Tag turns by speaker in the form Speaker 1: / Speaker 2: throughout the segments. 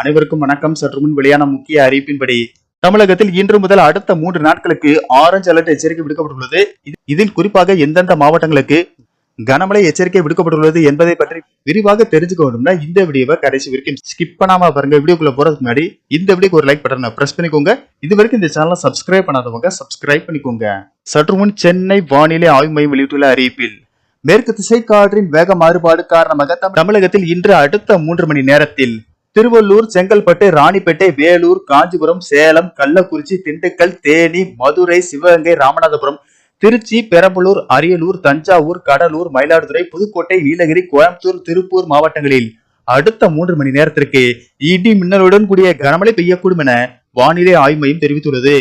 Speaker 1: அனைவருக்கும் வணக்கம். சற்று முன் வெளியான முக்கிய அறிவிப்பின்படி தமிழகத்தில் இன்று முதல் அடுத்த மூன்று நாட்களுக்கு ஆரஞ்சு அலர்ட் எச்சரிக்கை விடுக்கப்பட்டுள்ளது. இதில் குறிப்பாக எந்தெந்த மாவட்டங்களுக்கு கனமழை எச்சரிக்கை விடுக்கப்பட்டுள்ளது என்பதை பற்றி விரிவாக தெரிஞ்சுக்க வேண்டும்னா இந்த வீடியோவை கடைசி வரைக்கும் ஸ்கிப் பண்ணாம பாருங்க. வீடியோக்குள்ள போறதுக்கு முன்னாடி இந்த வீடியோக்கு ஒரு லைக் பட்டனை பிரஸ் பண்ணிக்கோங்க. இது வரைக்கும் இந்த சேனலை சப்ஸ்கிரைப் பண்ணாதவங்க சப்ஸ்கிரைப் பண்ணிக்கோங்க. சற்று முன் சென்னை வானிலை ஆய்வு மையம் வெளியிட்டுள்ள அறிவிப்பில் மேற்கு திசை காற்றின் வேக மாறுபாடு காரணமாக தமிழகத்தில் இன்று அடுத்த மூன்று மணி நேரத்தில் திருவள்ளூர் செங்கல்பட்டு ராணிப்பேட்டை வேலூர் காஞ்சிபுரம் சேலம் கள்ளக்குறிச்சி திண்டுக்கல் தேனி மதுரை சிவகங்கை ராமநாதபுரம் திருச்சி பெரம்பலூர் அரியலூர் தஞ்சாவூர் கடலூர் மயிலாடுதுறை புதுக்கோட்டை நீலகிரி கோயம்புத்தூர் திருப்பூர் மாவட்டங்களில் அடுத்த மூன்று மணி நேரத்திற்கு இடி மின்னலுடன் கூடிய கனமழை பெய்யக்கூடும் என வானிலை ஆய்வு மையம் தெரிவித்துள்ளது.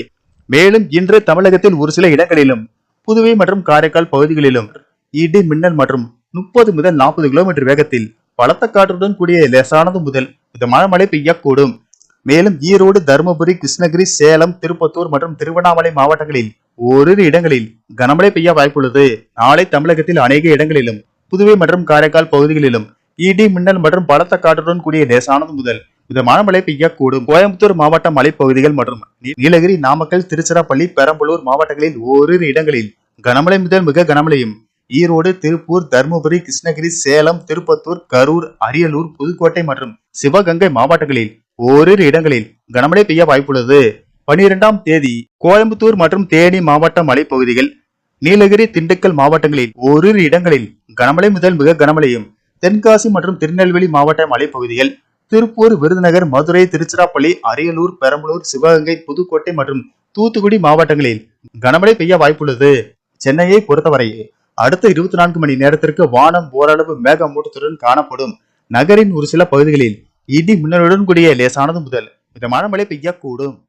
Speaker 1: மேலும் இன்று தமிழகத்தில் ஒரு சில இடங்களிலும் புதுவை மற்றும் காரைக்கால் பகுதிகளிலும் இடி மின்னல் மற்றும் முப்பது முதல் நாற்பது கிலோமீட்டர் வேகத்தில் பலத்த காற்றுடன் கூடிய லேசானது முதல் இது மழை பெய்யக்கூடும். மேலும் ஈரோடு தருமபுரி கிருஷ்ணகிரி சேலம் திருப்பத்தூர் மற்றும் திருவண்ணாமலை மாவட்டங்களில் ஓரிரு இடங்களில் கனமழை பெய்ய வாய்ப்புள்ளது. நாளை தமிழகத்தில் அநேக இடங்களிலும் புதுவை மற்றும் காரைக்கால் பகுதிகளிலும் இடி மின்னல் மற்றும் பலத்த காற்றுடன் கூடிய லேசானது முதல் மிதமான மழை பெய்யக்கூடும். கோயம்புத்தூர் மாவட்ட மலைப்பகுதிகள் மற்றும் நீலகிரி நாமக்கல் திருச்சிராப்பள்ளி பெரம்பலூர் மாவட்டங்களில் ஓரிரு இடங்களில் கனமழை முதல் மிக கனமழையும் ஈரோடு திருப்பூர் தருமபுரி கிருஷ்ணகிரி சேலம் திருப்பத்தூர் கரூர் அரியலூர் புதுக்கோட்டை மற்றும் சிவகங்கை மாவட்டங்களில் ஓரிரு இடங்களில் கனமழை பெய்ய வாய்ப்புள்ளது. பனிரெண்டாம் தேதி கோயம்புத்தூர் மற்றும் தேனி மாவட்ட மலைப்பகுதிகள் நீலகிரி திண்டுக்கல் மாவட்டங்களில் ஓரிரு இடங்களில் கனமழை முதல் மிக கனமழையும் தென்காசி மற்றும் திருநெல்வேலி மாவட்ட மலைப்பகுதிகள் திருப்பூர் விருதுநகர் மதுரை திருச்சிராப்பள்ளி அரியலூர் பெரம்பலூர் சிவகங்கை புதுக்கோட்டை மற்றும் தூத்துக்குடி மாவட்டங்களில் கனமழை பெய்ய வாய்ப்புள்ளது. சென்னையை பொறுத்தவரை அடுத்த இருபத்தி நான்கு மணி நேரத்திற்கு வானம் ஓரளவு மேகமூட்டத்துடன் காணப்படும். நகரின் ஒரு சில பகுதிகளில் இடி மின்னலுடன் கூடிய லேசானது முதல். மிதமான மழை பெய்யக்கூடும்.